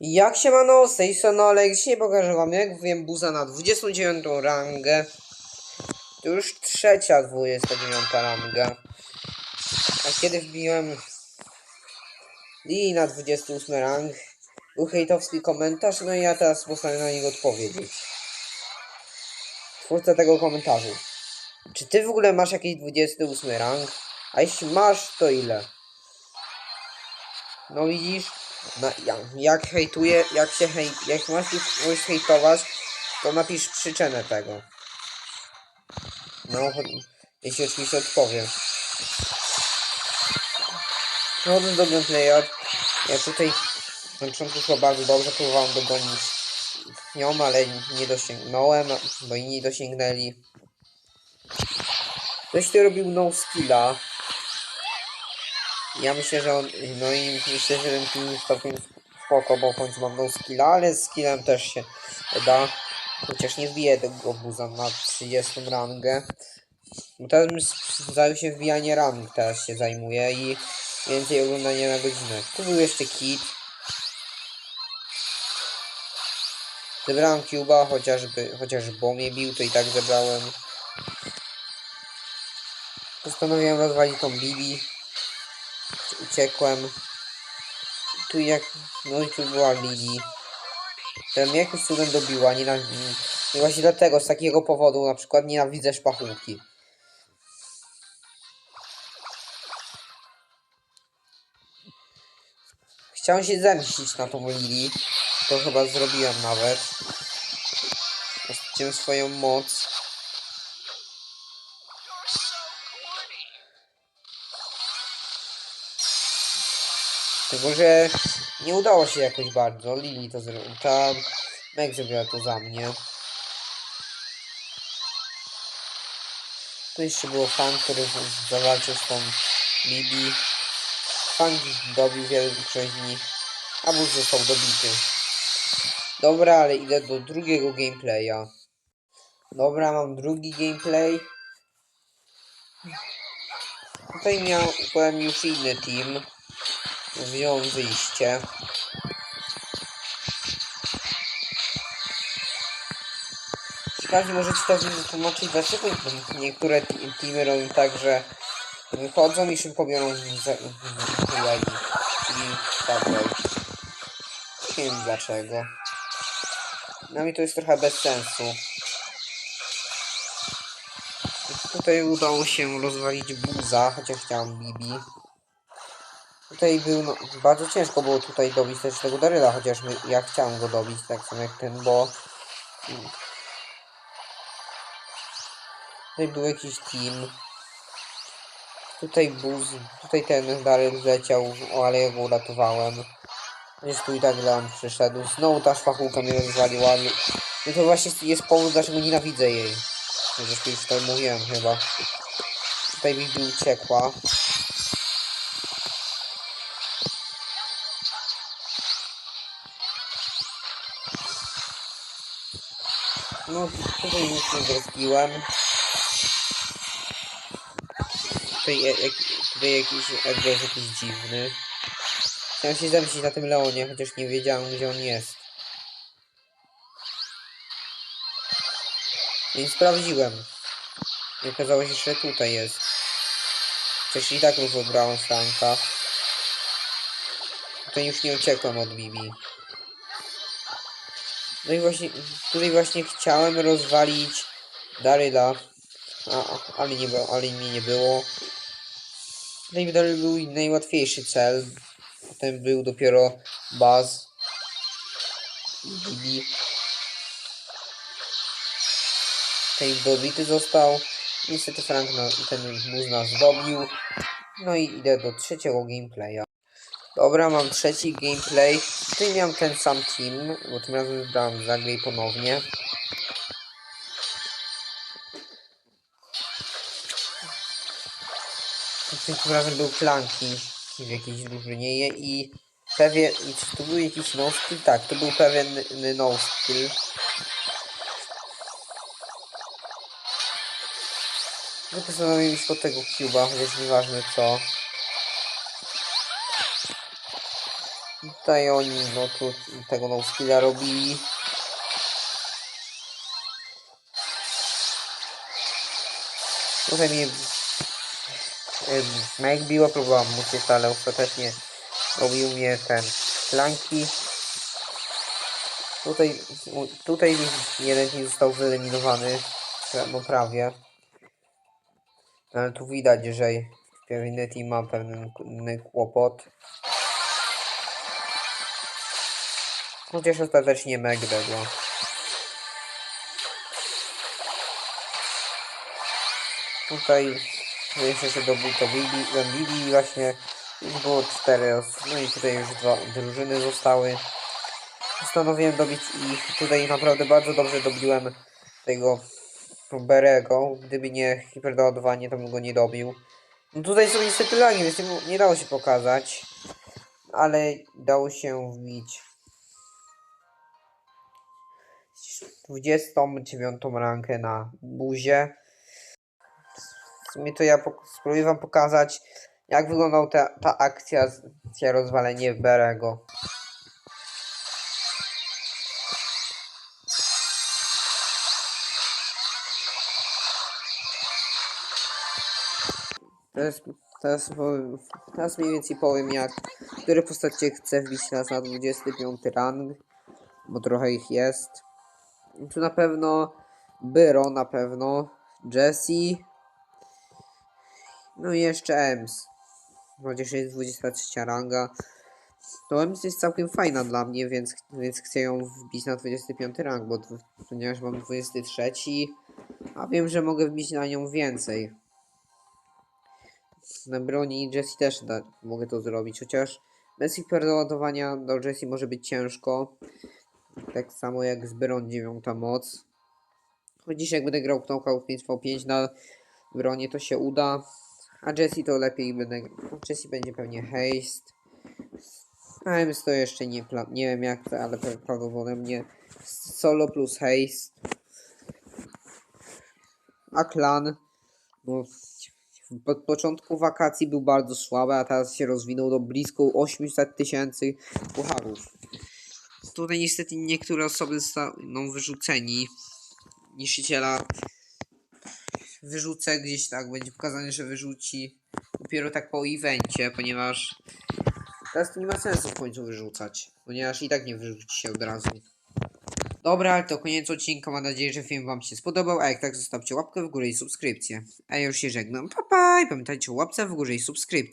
Jak się mano, z tej strony dzisiaj pokażę wam jak wiem buza na 29 rangę. To już trzecia 29 ranga. A kiedy wbiłem i na 28 rang, był hejtowski komentarz, no i ja teraz postaram na niego odpowiedzieć. Twórca tego komentarzu. Czy ty w ogóle masz jakiś 28 rang? A jeśli masz, to ile? No widzisz, na, jak, hejtuje, jak się hej, jak masz kogoś hejtować, to napisz przyczynę tego. No, jeśli oczywiście odpowiem. Przechodząc do gameplaya, ja tutaj na początku szło bardzo dobrze, próbowałem dogonić nią, ale nie dosięgnąłem, bo inni dosięgnęli. Ktoś tutaj robił no skilla. Ja myślę, że on, no i myślę, że ten film całkiem spoko, bo w końcu mam no skilla, ale z skillem też się da. Chociaż nie wbiję tego buza na 30 rangę. Bo teraz zajął się wbijanie rang, teraz się zajmuję i więcej oglądania na godzinę. Tu był jeszcze kit. Zebrałem Cuba, chociażby, chociaż bo mnie bił, to i tak zebrałem. Postanowiłem rozwalić tą Bibi. Uciekłem. Tu jak... No i tu była Lili. Która mnie jakoś cudem dobiła. Nienawid... I właśnie dlatego, z takiego powodu na przykład nienawidzę szpachówki. Chciałem się zemścić na tą Lili. To chyba zrobiłem nawet. Straciłem swoją moc. Tylko, że nie udało się jakoś bardzo. Lili to zrobiła. Ta Meg zrobiła to za mnie. Tu jeszcze było fan, który zawalczył z tą Bibi. Fan dobił większość z nich, a Bóg został dobity. Dobra, ale idę do drugiego gameplaya. Dobra, mam drugi gameplay. Tutaj miał, powiem już inny team. Wziął wyjście. Może ci to wytłumaczyć, dlaczego niektóre te- teamy robią tak, że wychodzą i szybko biorą lagi. Czyli tablej. Nie wiem dlaczego. Dla mnie to jest trochę bez sensu. Tutaj udało się rozwalić buza, chociaż chciałem Bibi. Tutaj był, no, bardzo ciężko było tutaj dobić też tego Daryla, chociaż my, ja chciałem go dobić, tak samo jak ten, bo... Tutaj był jakiś team. Tutaj buz, tutaj ten Daryl zleciał, o, ale ja go uratowałem. Jest tu i tak Leon przyszedł. Znowu ta szpachułka mnie rozwaliła. No to właśnie jest powód, dlaczego nienawidzę jej. Zresztą już to mówiłem chyba. Tutaj Bibi uciekła. No, tutaj już nie zrespiłem. Tutaj, jak, tutaj jakiś Edgar jakiś dziwny. Chciałem się zemścić na tym Leonie, chociaż nie wiedziałem gdzie on jest. Więc sprawdziłem. I okazało się, że tutaj jest. Chociaż i tak już wybrałem Franka. Tutaj już nie uciekłem od Bibi. No i właśnie, tutaj właśnie chciałem rozwalić Daryla. Ale nie ale mnie nie było. Tutaj Daryl był najłatwiejszy cel. Potem był dopiero Baz. i. Ten dobity został. Niestety Frank ten buz nas zdobił. No i idę do trzeciego gameplaya. Dobra, mam trzeci gameplay. Tutaj miałem ten sam team, bo tym razem wybrałem zagraj ponownie. Tym razem był Planki w jakiejś drużynie i pewien, czy to był jakiś no skill? Tak, to był pewien no skill. No postanowiłem iść po tego cuba, chociaż nieważne co. Tutaj oni, no tu tego no skilla robili. Tutaj mnie Mike biła, próbowałam uciec, ale ostatecznie robił mnie ten flanki. Tutaj, tutaj jeden team został wyeliminowany, no prawie. Ale tu widać, że pewny team ma pewien kłopot. Chociaż ostatecznie Meg dedła. Tutaj jeszcze się to Bibi, właśnie już było cztery os- no i tutaj już dwa drużyny zostały. Postanowiłem dobić ich. Tutaj naprawdę bardzo dobrze dobiłem tego Berego. Gdyby nie hiperdoładowanie, to bym go nie dobił. No tutaj są niestety lagi, więc nie, nie dało się pokazać. Ale dało się wbić 29 rankę na buzie. W sumie to ja spróbuję wam pokazać, jak wyglądał ta, ta akcja, akcja rozwalenie Berego. Teraz, teraz, teraz mniej więcej powiem, jak, które postacie chcę wbić teraz na 25 rang, bo trochę ich jest. Tu na pewno Byro, na pewno Jesse, no i jeszcze Ems. Chociaż jest 23 ranga. To Ems jest całkiem fajna dla mnie, więc, więc chcę ją wbić na 25 rang, bo ponieważ mam 23, a wiem, że mogę wbić na nią więcej. Na broni Jessie też da, mogę to zrobić, chociaż bez hiperdoładowania do Jessie może być ciężko. Tak samo jak z Byron 9 moc. Chociaż jak będę grał Knockout 5v5 na bronię to się uda. A Jessie to lepiej będę. no, Jessie będzie pewnie haste. A Ems to jeszcze nie, pla- nie wiem jak to, ale pra- prawdopodobnie solo plus haste. A klan. No, pod początku wakacji był bardzo słaby, a teraz się rozwinął do blisko 800 tysięcy pucharów. Tutaj niestety niektóre osoby zostaną wyrzuceni. Niszczyciela wyrzucę gdzieś tak, będzie pokazane, że wyrzuci dopiero tak po evencie, ponieważ teraz nie ma sensu w końcu wyrzucać, ponieważ i tak nie wyrzuci się od razu. Dobra, to koniec odcinka, mam nadzieję, że film wam się spodobał, a jak tak zostawcie łapkę w górę i subskrypcję. A ja już się żegnam, pa pa i pamiętajcie o łapce w górze i subskrypcji.